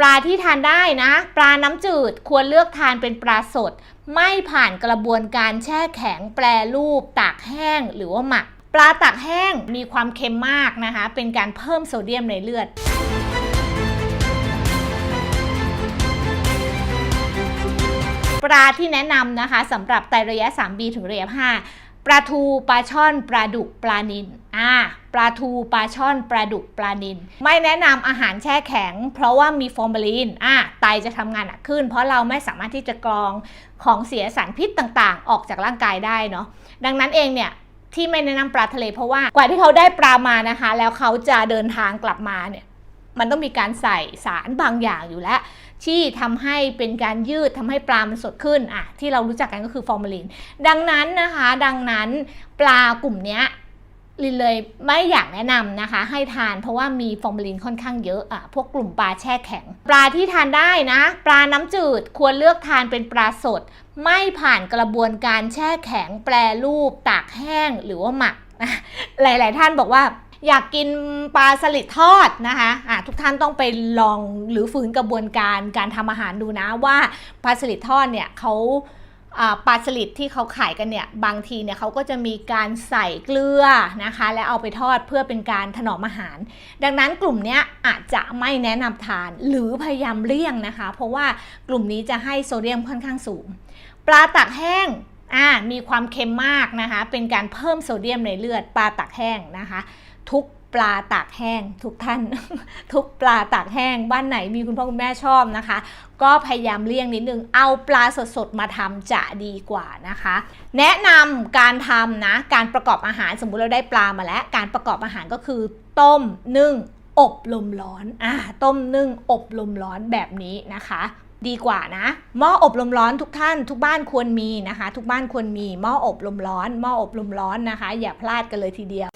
ปลาที่ทานได้นะ ปลาน้ำจืดควรเลือกทานเป็นปลาสด ไม่ผ่านกระบวนการแช่แข็งแปรรูป ตากแห้งหรือว่าหมัก ปลาตากแห้งมีความเค็มมากนะคะ เป็นการเพิ่มโซเดียมในเลือดปลาที่แนะนำนะคะสำหรับไตระยะ 3B ถึงระยะ 5 ปลาทูปลาช่อนปลาดุกปลานิลอ่าปลาทูปลาช่อนปลาดุกปลานิลไม่แนะนำอาหารแช่แข็ง เพราะว่ามีฟอร์มาลีนอ่าไตจะทำงานหนักขึ้น เพราะเราไม่สามารถที่จะกรองของเสียสารพิษต่างๆ ออกจากร่างกายได้เนาะดังนั้นเองเนี่ยที่ไม่แนะนำปลาทะเลเพราะว่ากว่าที่เขาได้ปลามานะคะ แล้วเขาจะเดินทางกลับมาเนี่ยมันต้องมีการใส่สารบางอย่างอยู่แล้ว ที่ทำให้เป็นการยืดทำให้ปลามันสดขึ้นอะที่เรารู้จักกันก็คือฟอร์มาลิน ดังนั้นนะคะ ดังนั้นปลากลุ่มเนี้ยลินเลยไม่อยากแนะนำนะคะ ให้ทานเพราะว่ามีฟอร์มาลินค่อนข้างเยอะอะพวกกลุ่มปลาแช่แข็ง ปลาที่ทานได้นะ ปลาน้ำจืดควรเลือกทานเป็นปลาสด ไม่ผ่านกระบวนการแช่แข็ง แปรรูป ตากแห้งหรือว่าหมักนะหลาย ๆ ท่านบอกว่า อยากกินปลาสลิดทอดนะคะะทุกท่านต้องไปลองหรือฝืนกระบวนการการทำอาหารดูนะว่าปลาสลิดทอดเนี่ยเขาปลาสลิดที่เขาขายกันเนี่ยบางทีเนี่ยเขาก็จะมีการใส่เกลือนะคะ แล้วเอาไปทอดเพื่อเป็นการถนอมอาหาร ดังนั้นกลุ่มนี้อาจจะไม่แนะนำทานหรือพยายามเลี่ยงนะคะ เพราะว่ากลุ่มนี้จะให้โซเดียมค่อนข้างสูง ปลาตักแห้งมีความเค็มมากนะคะ เป็นการเพิ่มโซเดียมในเลือดปลาตักแห้งนะคะ ทุกปลาตากแห้งทุกท่าน ทุกปลาตากแห้งบ้านไหนมีคุณพ่อคุณแม่ชอบนะคะ ก็พยายามเลี่ยงนิดนึงเอาปลาสดๆมาทำจะดีกว่านะคะ แนะนำการทำนะการประกอบอาหารสมมุติเราได้ปลามาแล้ว การประกอบอาหารก็คือต้มนึ่งอบลมร้อนอ่าต้มนึ่งอบลมร้อนแบบนี้นะคะดีกว่านะหม้ออบลมร้อนทุกท่าน ทุกบ้านควรมีนะคะ ทุกบ้านควรมีหม้ออบลมร้อนหม้ออบลมร้อนนะคะ อย่าพลาดกันเลยทีเดียว